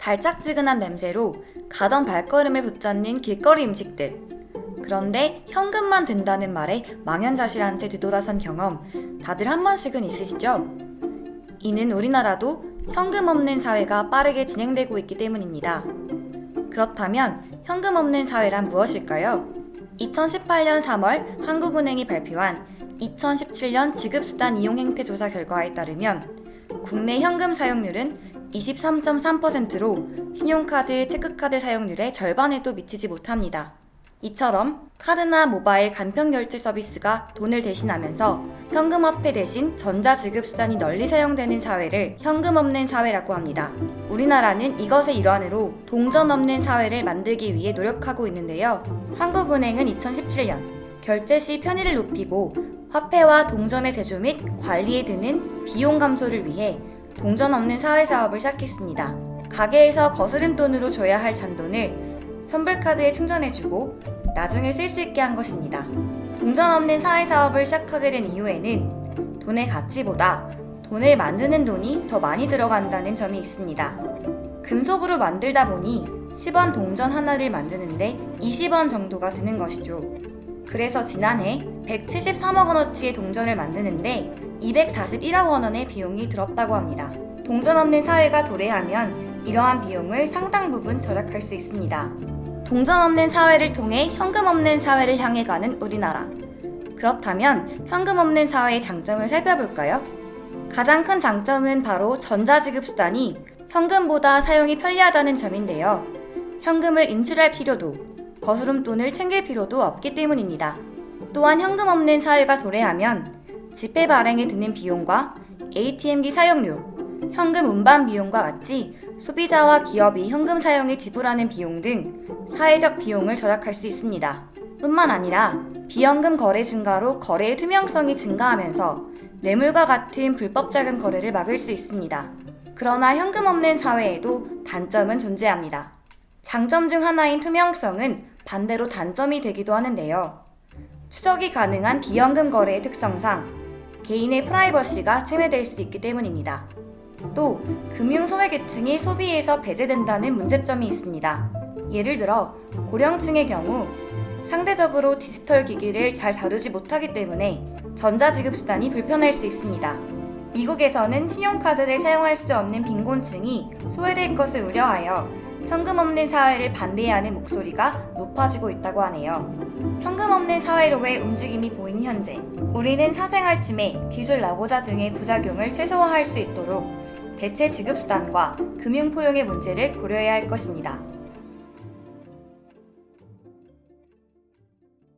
달짝지근한 냄새로 가던 발걸음에 붙잡는 길거리 음식들. 그런데 현금만 든다는 말에 망연자실한 채 뒤돌아선 경험 다들 한 번씩은 있으시죠? 이는 우리나라도 현금 없는 사회가 빠르게 진행되고 있기 때문입니다. 그렇다면 현금 없는 사회란 무엇일까요? 2018년 3월 한국은행이 발표한 2017년 지급수단 이용행태 조사 결과에 따르면 국내 현금 사용률은 23.3%로 신용카드, 체크카드 사용률의 절반에도 미치지 못합니다. 이처럼 카드나 모바일 간편 결제 서비스가 돈을 대신하면서 현금 화폐 대신 전자 지급 수단이 널리 사용되는 사회를 현금 없는 사회라고 합니다. 우리나라는 이것의 일환으로 동전 없는 사회를 만들기 위해 노력하고 있는데요. 한국은행은 2017년 결제 시 편의를 높이고 화폐와 동전의 제조 및 관리에 드는 비용 감소를 위해 동전 없는 사회 사업을 시작했습니다. 가게에서 거스름 돈으로 줘야 할 잔돈을 선불카드에 충전해주고 나중에 쓸 수 있게 한 것입니다. 동전 없는 사회 사업을 시작하게 된 이유에는 돈의 가치보다 돈을 만드는 돈이 더 많이 들어간다는 점이 있습니다. 금속으로 만들다 보니 10원 동전 하나를 만드는데 20원 정도가 드는 것이죠. 그래서 지난해 173억 원어치의 동전을 만드는데 241억 원원의 비용이 들었다고 합니다. 동전 없는 사회가 도래하면 이러한 비용을 상당 부분 절약할 수 있습니다. 동전 없는 사회를 통해 현금 없는 사회를 향해 가는 우리나라. 그렇다면 현금 없는 사회의 장점을 살펴볼까요? 가장 큰 장점은 바로 전자지급 수단이 현금보다 사용이 편리하다는 점인데요. 현금을 인출할 필요도, 거스름 돈을 챙길 필요도 없기 때문입니다. 또한 현금 없는 사회가 도래하면 지폐 발행에 드는 비용과 ATM기 사용료, 현금 운반 비용과 같이 소비자와 기업이 현금 사용에 지불하는 비용 등 사회적 비용을 절약할 수 있습니다. 뿐만 아니라 비현금 거래 증가로 거래의 투명성이 증가하면서 뇌물과 같은 불법 자금 거래를 막을 수 있습니다. 그러나 현금 없는 사회에도 단점은 존재합니다. 장점 중 하나인 투명성은 반대로 단점이 되기도 하는데요. 추적이 가능한 비현금 거래의 특성상 개인의 프라이버시가 침해될 수 있기 때문입니다. 또 금융 소외계층이 소비에서 배제된다는 문제점이 있습니다. 예를 들어 고령층의 경우 상대적으로 디지털 기기를 잘 다루지 못하기 때문에 전자지급 수단이 불편할 수 있습니다. 미국에서는 신용카드를 사용할 수 없는 빈곤층이 소외될 것을 우려하여 현금 없는 사회를 반대하는 목소리가 높아지고 있다고 하네요. 현금 없는 사회로의 움직임이 보이는 현재, 우리는 사생활 침해, 기술 낙오자 등의 부작용을 최소화할 수 있도록 대체 지급 수단과 금융 포용의 문제를 고려해야 할 것입니다.